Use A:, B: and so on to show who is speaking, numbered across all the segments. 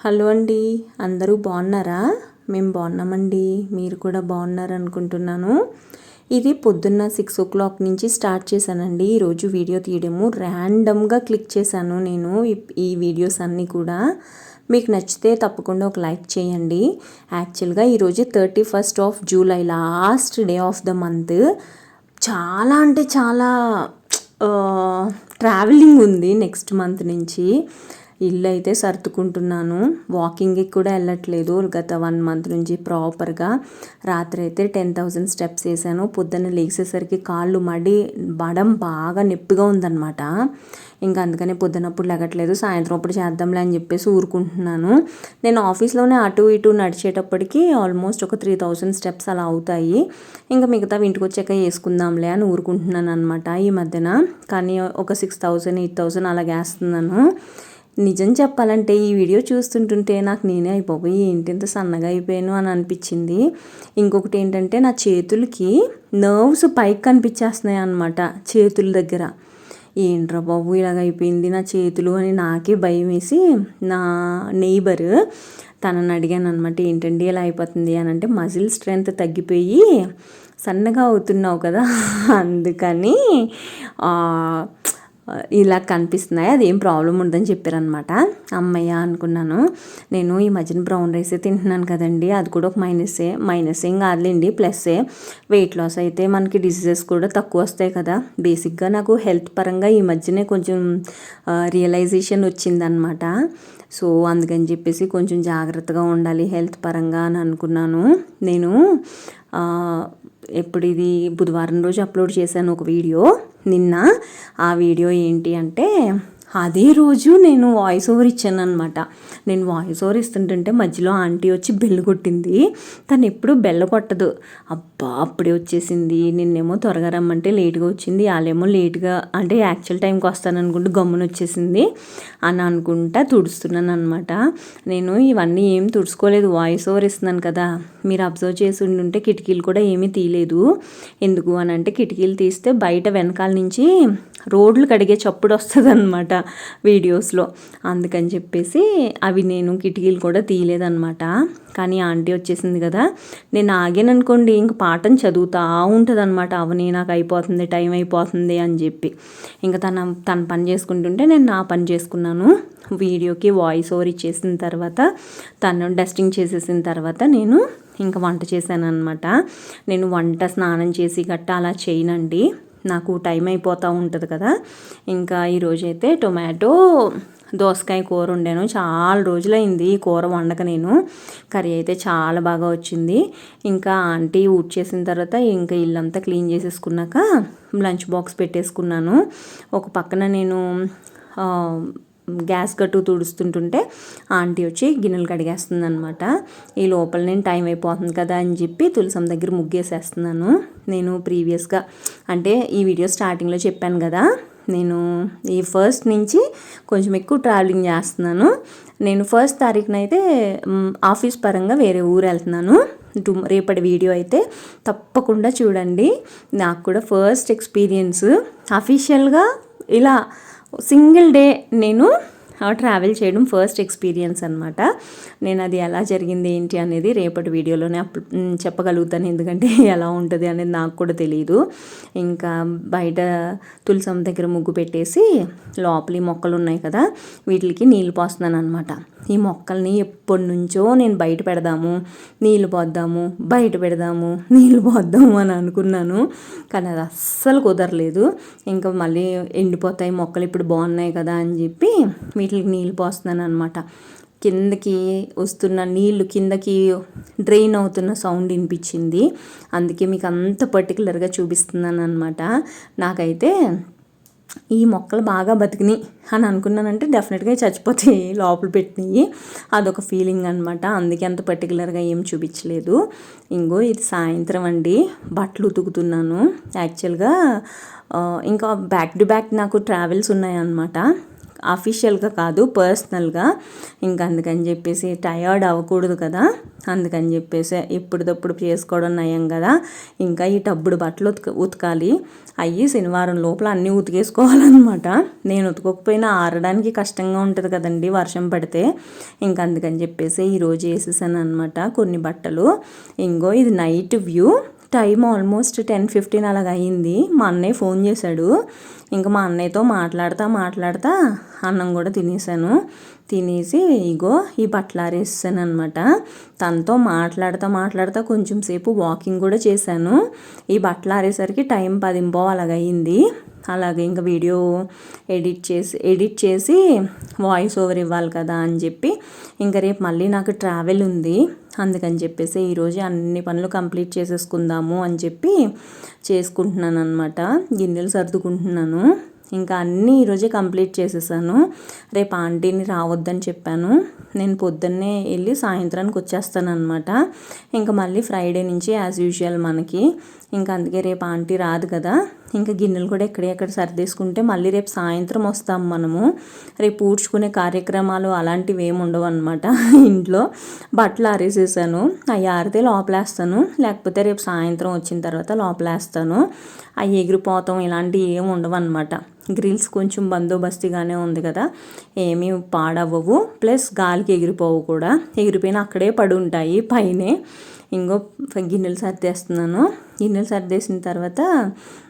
A: Hello అండి. అందరూ బాగున్నారా? మేము బాగున్నామండి. మీరు కూడా బాగున్నారు అనుకుంటున్నాను ఇది పొద్దున్న సిక్స్ ఓ క్లాక్ నుంచి స్టార్ట్ చేశానండి. ఈరోజు వీడియో తీయడము. ర్యాండమ్గా క్లిక్ చేశాను నేను ఈ వీడియోస్ అన్నీ కూడా. మీకు నచ్చితే తప్పకుండా ఒక లైక్ చేయండి. యాక్చువల్గా ఈరోజు thirty first of July last day of the month. చాలా అంటే చాలా ట్రావెలింగ్ ఉంది నెక్స్ట్ మంత్ నుంచి. ఇల్లు అయితే సర్దుకుంటున్నాను వాకింగ్కి కూడా వెళ్ళట్లేదు. గత వన్ మంత్ నుంచి ప్రాపర్గా రాత్రి అయితే టెన్ థౌజండ్ స్టెప్స్ వేసాను పొద్దున్న లేచేసరికి కాళ్ళు మడి బడం బాగా నొప్పిగా ఉందన్నమాట. ఇంకా అందుకనే పొద్దునప్పుడు లెగట్లేదు సాయంత్రం అప్పుడు చేద్దాంలే అని చెప్పేసి ఊరుకుంటున్నాను. నేను ఆఫీస్లోనే అటు ఇటు నడిచేటప్పటికి ఆల్మోస్ట్ ఒక త్రీ థౌజండ్ స్టెప్స్ అలా అవుతాయి. ఇంకా మిగతా ఇంటికి వచ్చాక వేసుకుందాంలే అని ఊరుకుంటున్నాను అనమాట ఈ మధ్యన. కానీ ఒక సిక్స్ థౌజండ్ ఎయిట్ థౌజండ్ అలా వేస్తున్నాను నిజం చెప్పాలంటే ఈ వీడియో చూస్తుంటుంటే నాకు నేనే అయిపోయి ఏంటి ఇంత సన్నగా అయిపోయాను అని అనిపించింది. ఇంకొకటి ఏంటంటే నా చేతులకి నర్వ్స్ పైకి కనిపించేస్తున్నాయి అనమాట చేతుల దగ్గర. ఏంట్రా బాబు ఇలాగ అయిపోయింది నా చేతులు అని నాకే భయం వేసి నా నెయిబర్ తనని అడిగాను అనమాట ఏంటండి ఇలా అయిపోతుంది? అని అంటే మజిల్ స్ట్రెంగ్త్ తగ్గిపోయి సన్నగా అవుతున్నావు కదా అందుకని ఇలా కనిపిస్తున్నాయి. అది ఏం ప్రాబ్లం ఉండదని చెప్పారనమాట అమ్మయ్య అనుకున్నాను. నేను ఈ మధ్యన బ్రౌన్ రైస్ తింటున్నాను కదండి. అది కూడా ఒక మైనసే మైనస్ ఏం కాదులేండి. ప్లస్సే వెయిట్ లాస్ అయితే మనకి డిసీజెస్ కూడా తక్కువ వస్తాయి కదా. బేసిక్గా నాకు హెల్త్ పరంగా ఈ మధ్యనే కొంచెం రియలైజేషన్ వచ్చిందనమాట సో అందుకని చెప్పేసి కొంచెం జాగ్రత్తగా ఉండాలి హెల్త్ పరంగా అని అనుకున్నాను. నేను ఎప్పుడు ఇది బుధవారం రోజు అప్లోడ్ చేశాను ఒక వీడియో. నిన్న ఆ వీడియో ఏంటి అంటే అదే రోజు నేను వాయిస్ ఓవర్ ఇచ్చాను అనమాట నేను వాయిస్ ఓవర్ ఇస్తుంటుంటే మధ్యలో ఆంటీ వచ్చి బెల్ కొట్టింది. తను ఎప్పుడు బెల్ల కొట్టదు. అబ్బా అప్పుడే వచ్చేసింది. నిన్నేమో త్వరగా రమ్మంటే లేట్గా వచ్చింది. వాళ్ళేమో లేట్గా అంటే యాక్చువల్ టైంకి వస్తాను అనుకుంటే గమ్మున వచ్చేసింది అని అనుకుంటా తుడుస్తున్నాను అనమాట నేను ఇవన్నీ ఏం తుడుచుకోలేదు. వాయిస్ ఓవర్ ఇస్తున్నాను కదా. మీరు అబ్జర్వ్ చేసి ఉంటే కిటికీలు కూడా ఏమీ తీయలేదు. ఎందుకు అని అంటే కిటికీలు తీస్తే బయట వెనకాల నుంచి రోడ్లు కడిగే చప్పుడు వస్తుంది అనమాట వీడియోస్లో అందుకని చెప్పేసి అవి నేను కిటికీలు కూడా తీయలేదన్నమాట. కానీ ఆంటీ వచ్చేసింది కదా. నేను ఆగాను అనుకోండి ఇంక పాఠం చదువుతా ఉంటుంది అనమాట అవని నాకు అయిపోతుంది టైం అయిపోతుంది అని చెప్పి. ఇంకా తన తన పని చేసుకుంటుంటే నేను నా పని చేసుకున్నాను. వీడియోకి వాయిస్ ఓవర్ ఇచ్చేసిన తర్వాత తను డస్టింగ్ చేసేసిన తర్వాత నేను ఇంకా వంట చేశాను అనమాట నేను వంట స్నానం చేసి గట్టా అలా చేయనండి. నాకు టైం అయిపోతూ ఉంటుంది కదా. ఇంకా ఈరోజైతే టొమాటో దోసకాయ కూర వండాను. చాలా రోజులైంది ఈ కూర వండక నేను. కర్రీ అయితే చాలా బాగా వచ్చింది. ఇంకా ఆంటీ ఊట్ చేసిన తర్వాత ఇంకా ఇల్లంతా క్లీన్ చేసేసుకున్నాక లంచ్ బాక్స్ పెట్టేసుకున్నాను. ఒక పక్కన నేను గ్యాస్ గట్టు తుడుస్తుంటుంటే ఆంటీ వచ్చి గిన్నెలు కడిగేస్తుంది అనమాట ఈ లోపల నేను టైం అయిపోతుంది కదా అని చెప్పి తులసం దగ్గర ముగ్గేసేస్తున్నాను. నేను ప్రీవియస్గా అంటే ఈ వీడియో స్టార్టింగ్లో చెప్పాను కదా. నేను ఈ ఫస్ట్ నుంచి కొంచెం ఎక్కువ ట్రావెలింగ్ చేస్తున్నాను. నేను ఫస్ట్ తారీఖున అయితే ఆఫీస్ పరంగా వేరే ఊరు వెళ్తున్నాను. టు రేపటి వీడియో అయితే తప్పకుండా చూడండి. నాకు కూడా ఫస్ట్ ఎక్స్పీరియన్స్ అఫీషియల్గా ఇలా సింగిల్ డే నేను ట్రావెల్ చేయడం ఫస్ట్ ఎక్స్పీరియన్స్ అనమాట నేను అది ఎలా జరిగింది ఏంటి అనేది రేపటి వీడియోలోనే చెప్పగలుగుతాను. ఎందుకంటే ఎలా ఉంటుంది అనేది నాకు కూడా తెలియదు ఇంకా బయట తులసం దగ్గర ముగ్గు పెట్టేసి లోపలి మొక్కలు ఉన్నాయి కదా వీటికి నీళ్ళు పోస్తున్నాను అనమాట ఈ మొక్కల్ని ఎప్పటి నుంచో నేను బయట పెడదాము నీళ్ళు పోద్దాము బయట పెడదాము నీళ్ళు పోద్దాము అని అనుకున్నాను. కానీ అది అస్సలు కుదరలేదు. ఇంకా మళ్ళీ ఎండిపోతాయి మొక్కలు ఇప్పుడు బాగున్నాయి కదా అని చెప్పి వీటికి నీళ్ళు పోస్తున్నాను అనమాట కిందకి వస్తున్న నీళ్ళు కిందకి డ్రైన్ అవుతున్న సౌండ్ వినిపించింది. అందుకే మీకు అంత పర్టికులర్గా చూపిస్తున్నాను అనమాట నాకైతే ఈ మొక్కలు బాగా బతికినాయి అని అనుకున్నానంటే డెఫినెట్గా చచ్చిపోతాయి లోపల పెట్టినవి. అదొక ఫీలింగ్ అనమాట అందుకే అంత పర్టికులర్గా ఏం చూపించలేదు. ఇంకో ఇది సాయంత్రం అండి. బట్టలు ఉతుకుతున్నాను. యాక్చువల్గా ఇంకా బ్యాక్ టు బ్యాక్ నాకు ట్రావెల్స్ ఉన్నాయన్నమాట. అఫీషియల్గా కాదు పర్సనల్గా ఇంకా అందుకని చెప్పేసి టయర్డ్ అవ్వకూడదు కదా. అందుకని చెప్పేసి ఇప్పుడుదప్పుడు చేసుకోవడం నయం కదా. ఇంకా ఈ టబ్బుడు బట్టలు ఉతక ఉతకాలి. అయ్యి శనివారం లోపల అన్నీ ఉతికేసుకోవాలన్నమాట. నేను ఉతకకపోయినా ఆరడానికి కష్టంగా ఉంటుంది కదండి వర్షం పడితే. ఇంక అందుకని చెప్పేసి ఈరోజు వేసేసాను అనమాట కొన్ని బట్టలు. ఇంకో ఇది night view time almost ten fifteen అలాగ అయ్యింది. మా అన్నయ్య ఫోన్ చేశాడు. ఇంకా మా అన్నయ్యతో మాట్లాడతా మాట్లాడతా అన్నం కూడా తినేసాను. తినేసి ఇగో ఈ బట్టలు ఆరేసాను అనమాట తనతో మాట్లాడుతూ మాట్లాడతా కొంచెం సేపు వాకింగ్ కూడా చేశాను. ఈ బట్టలు ఆరేసరికి టైం పదింపో అలాగయింది అలాగే ఇంకా వీడియో ఎడిట్ చేసి ఎడిట్ చేసి వాయిస్ ఓవర్ ఇవ్వాలి కదా అని చెప్పి ఇంకా రేపు మళ్ళీ నాకు ట్రావెల్ ఉంది. అందుకని చెప్పేసి ఈరోజు అన్ని పనులు కంప్లీట్ చేసేసుకుందాము అని చెప్పి చేసుకుంటున్నాను అనమాట గిన్నెలు సర్దుకుంటున్నాను. ఇంకా అన్నీ ఈరోజే కంప్లీట్ చేసేసాను. రేపు ఆంటీని రావద్దని చెప్పాను. నేను పొద్దున్నే వెళ్ళి సాయంత్రానికి వచ్చేస్తాను అనమాట ఇంకా మళ్ళీ ఫ్రైడే నుంచి యాజ్ యూజువల్ మనకి. ఇంకా అందుకే రేపు ఆంటీ రాదు కదా. ఇంకా గిన్నెలు కూడా ఎక్కడెక్కడ సర్దేసుకుంటే మళ్ళీ రేపు సాయంత్రం వస్తాం మనము. రేపు ఊడ్చుకునే కార్యక్రమాలు అలాంటివి ఏమి ఉండవు అనమాట ఇంట్లో బట్టలు ఆరేసేసాను. అవి ఆరితే లోపలేస్తాను. లేకపోతే రేపు సాయంత్రం వచ్చిన తర్వాత లోపలేస్తాను. అవి ఎగిరిపోతాం ఇలాంటివి ఏమి ఉండవు అనమాట గ్రిల్స్ కొంచెం బందోబస్తిగానే ఉంది కదా. ఏమీ పాడవ్వవు. ప్లస్ గాలికి ఎగిరిపోవు కూడా. ఎగిరిపోయిన అక్కడే పడి ఉంటాయి పైనే. ఇంకో గిన్నెలు సర్దేస్తున్నాను. గిన్నెలు సర్దేసిన తర్వాత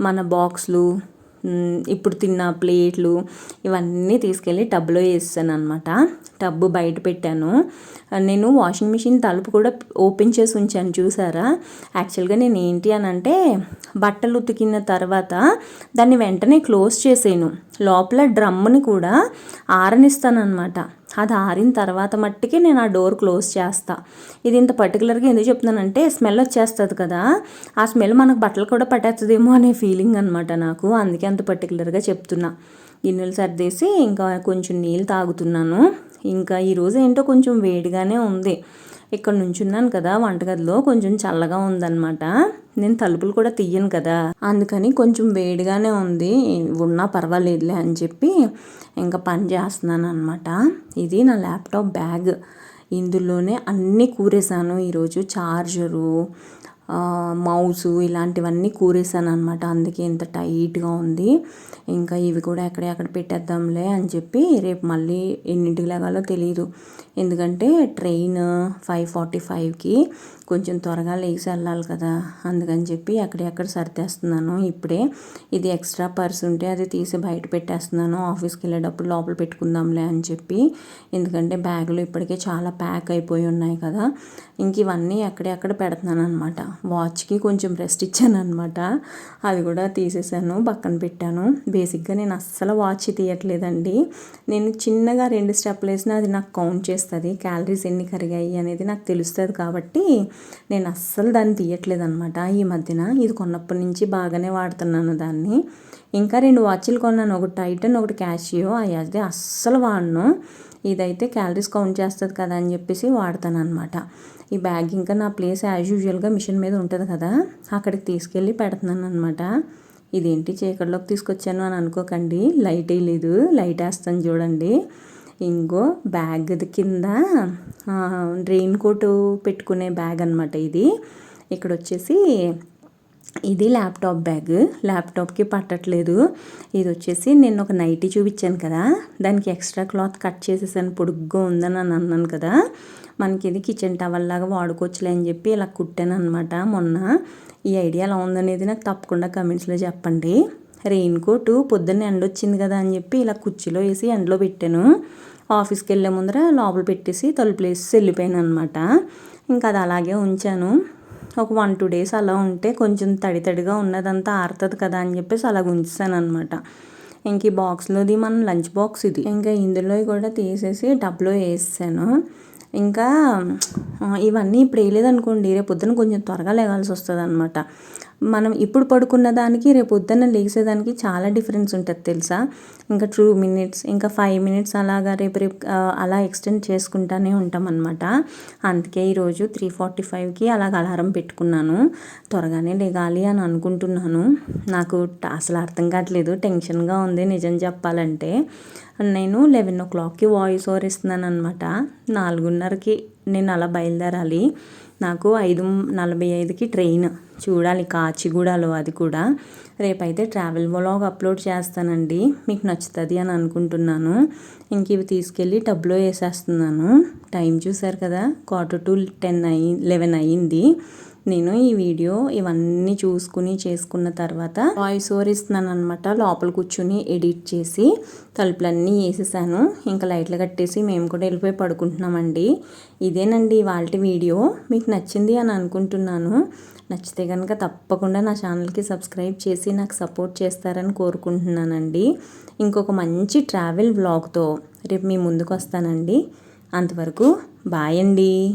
A: మన బాక్స్లు ఇప్పుడు తిన్న ప్లేట్లు ఇవన్నీ తీసుకెళ్ళి టబ్లో వేసాను అనమాట టబ్బు బయట పెట్టాను. నేను వాషింగ్ మిషన్ తలుపు కూడా ఓపెన్ చేసి ఉంచాను చూసారా? యాక్చువల్గా నేను ఏంటి అని అంటే బట్టలు ఉతికిన తర్వాత దాన్ని వెంటనే క్లోజ్ చేసాను లోపల డ్రమ్ముని కూడా ఆరనిస్తాను అనమాట అది ఆరిన తర్వాత మట్టికి నేను ఆ డోర్ క్లోజ్ చేస్తా. ఇది ఇంత పర్టికులర్గా ఎందుకు చెప్తున్నానంటే స్మెల్ వచ్చేస్తుంది కదా. ఆ స్మెల్ మనకు బట్టలు కూడా పట్టేస్తుందేమో అనే ఫీలింగ్ అనమాట నాకు. అందుకే అంత పర్టికులర్గా చెప్తున్నా. గిన్నెలు సర్దేసి ఇంకా కొంచెం నీళ్ళు తాగుతున్నాను. ఇంకా ఈరోజు ఏంటో కొంచెం వేడిగానే ఉంది. ఇక్కడ నుంచున్నాను కదా వంటగదిలో కొంచెం చల్లగా ఉందన్నమాట. నేను తలుపులు కూడా తీయను కదా. అందుకని కొంచెం వేడిగానే ఉంది. ఉన్నా పర్వాలేదులే అని చెప్పి ఇంకా పని చేస్తున్నాను అనమాట ఇది నా ల్యాప్టాప్ బ్యాగ్. ఇందులోనే అన్నీ కూరేసాను ఈరోజు చార్జరు మౌస్ ఇలాంటివన్నీ కూరేసాను అనమాట అందుకే ఇంత టైట్గా ఉంది. ఇంకా ఇవి కూడా ఎక్కడెక్కడ పెట్టేద్దాంలే అని చెప్పి రేపు మళ్ళీ ఎన్నింటికి లేగాలో తెలియదు ఎందుకంటే ట్రైన్ ఫైవ్ ఫార్టీ ఫైవ్కి కొంచెం త్వరగా లేచి వెళ్ళాలి కదా. అందుకని చెప్పి ఎక్కడెక్కడ సర్దేస్తున్నాను. ఇప్పుడే ఇది ఎక్స్ట్రా పర్స్ ఉంటే అది తీసి బయట పెట్టేస్తున్నాను. ఆఫీస్కి వెళ్ళేటప్పుడు లోపల పెట్టుకుందాంలే అని చెప్పి. ఎందుకంటే బ్యాగులు ఇప్పటికే చాలా ప్యాక్ అయిపోయి ఉన్నాయి కదా. ఇంక ఇవన్నీ ఎక్కడెక్కడ పెడుతున్నాను అనమాట వాచ్కి కొంచెం రెస్ట్ ఇచ్చాను అనమాట అది కూడా తీసేసాను పక్కన పెట్టాను. బేసిక్గా నేను అస్సలు వాచ్ తీయట్లేదండి. నేను చిన్నగా రెండు స్టెప్లు వేసినా అది నాకు కౌంట్ చేస్తుంది. క్యాలరీస్ ఎన్ని కరిగాయి అనేది నాకు తెలుస్తుంది కాబట్టి నేను అస్సలు దాన్ని తీయట్లేదు అనమాట ఈ మధ్యన. ఇది కొన్నప్పటి నుంచి బాగానే వాడుతున్నాను దాన్ని. ఇంకా రెండు వాచ్లు కొన్నాను. ఒకటి టైటన్ ఒకటి క్యాషియో. అవి అస్సలు వాడను. ఇదైతే క్యాలరీస్ కౌంట్ చేస్తుంది కదా అని చెప్పేసి వాడతాను అనమాట ఈ బ్యాగ్ ఇంకా నా ప్లేస్ యాజ్ యూజువల్గా మిషన్ మీద ఉంటుంది కదా అక్కడికి తీసుకెళ్ళి పెడుతున్నాను అనమాట ఇదేంటి చీకటిలోకి తీసుకొచ్చాను అని అనుకోకండి. లైట్ వేయలేదు లైట్ వేస్తాను చూడండి. ఇంకో బ్యాగ్ కింద రెయిన్ కోట్ పెట్టుకునే బ్యాగ్ అనమాట ఇది. ఇక్కడ వచ్చేసి ఇది ల్యాప్టాప్ బ్యాగ్. ల్యాప్టాప్కి పట్టట్లేదు. ఇది వచ్చేసి నేను ఒక నైటీ చూపించాను కదా. దానికి ఎక్స్ట్రా క్లాత్ కట్ చేసేసాను. పొడుగ్గా ఉందని అని అన్నాను కదా. మనకి ఇది కిచెన్ టవల్ లాగా వాడుకోవచ్చులే అని చెప్పి ఇలా కుట్టాను అనమాట మొన్న. ఈ ఐడియా ఎలా ఉందనేది నాకు తప్పకుండా కమెంట్స్లో చెప్పండి. రెయిన్ కోటు పొద్దున్న ఎండ వచ్చింది కదా అని చెప్పి ఇలా కుర్చీలో వేసి ఎండలో పెట్టాను. ఆఫీస్కి వెళ్ళే ముందర లోపల పెట్టేసి తలుపులు వేసి వెళ్ళిపోయాను అనమాట ఇంకా అది అలాగే ఉంచాను. ఒక వన్ టూ డేస్ అలా ఉంటే కొంచెం తడి తడిగా ఉన్నదంతా ఆరుతుంది కదా అని చెప్పేసి అలా ఉంచాను అనమాట ఇంక ఈ బాక్స్లోది మన లంచ్ బాక్స్ ఇది. ఇంకా ఇందులో కూడా తీసేసి టబ్లో వేసాను ఇంకా ఇవన్నీ ఇప్పుడు వేయలేదనుకోండి రేపు పొద్దున కొంచెం త్వరగా లేగాల్సి వస్తుంది అనమాట మనం ఇప్పుడు పడుకున్న దానికి రేపు పొద్దున్న లేచేదానికి చాలా డిఫరెన్స్ ఉంటుంది తెలుసా? ఇంకా టూ మినిట్స్ ఇంకా ఫైవ్ మినిట్స్ అలాగా రేపు రేపు అలా ఎక్స్టెండ్ చేసుకుంటానే ఉంటాం అనమాట అందుకే ఈరోజు త్రీ ఫార్టీ ఫైవ్కి అలాగ అలారం పెట్టుకున్నాను. త్వరగానే లేగాలి అని అనుకుంటున్నాను. నాకు అసలు అర్థం కావట్లేదు. టెన్షన్గా ఉంది నిజం చెప్పాలంటే. నేను లెవెన్ ఓ క్లాక్కి వాయిస్ ఓవర్ ఇస్తున్నాను అనమాట నాలుగున్నరకి నేను అలా బయలుదేరాలి. నాకు ఐదు నలభై ఐదుకి ట్రైన్. చూడాలి కాచిగూడలో అది కూడా. రేపైతే ట్రావెల్ వ్లాగ్ అప్లోడ్ చేస్తానండి. మీకు నచ్చుతుంది అని అనుకుంటున్నాను. ఇంక ఇవి తీసుకెళ్ళి టబ్లో వేసేస్తున్నాను. టైం చూసారు కదా క్వార్టర్ టు టెన్ అయి లెవెన్ అయ్యింది. నేను ఈ వీడియో ఇవన్నీ చూసుకుని చేసుకున్న తర్వాత వాయిస్ ఓవర్ ఇస్తున్నాను అనమాట లోపల కూర్చుని ఎడిట్ చేసి తలుపులన్నీ వేసేసాను. ఇంకా లైట్లు కట్టేసి మేము కూడా వెళ్ళిపోయి పడుకుంటున్నామండి. ఇదేనండి వాళ్ళ వీడియో. మీకు నచ్చింది అని అనుకుంటున్నాను. నచ్చితే కనుక తప్పకుండా నా ఛానల్కి సబ్స్క్రైబ్ చేసి నాకు సపోర్ట్ చేస్తారని కోరుకుంటున్నానండి. ఇంకొక మంచి ట్రావెల్ బ్లాగ్తో రేపు మీ ముందుకు వస్తానండి. అంతవరకు బాయ్ అండి.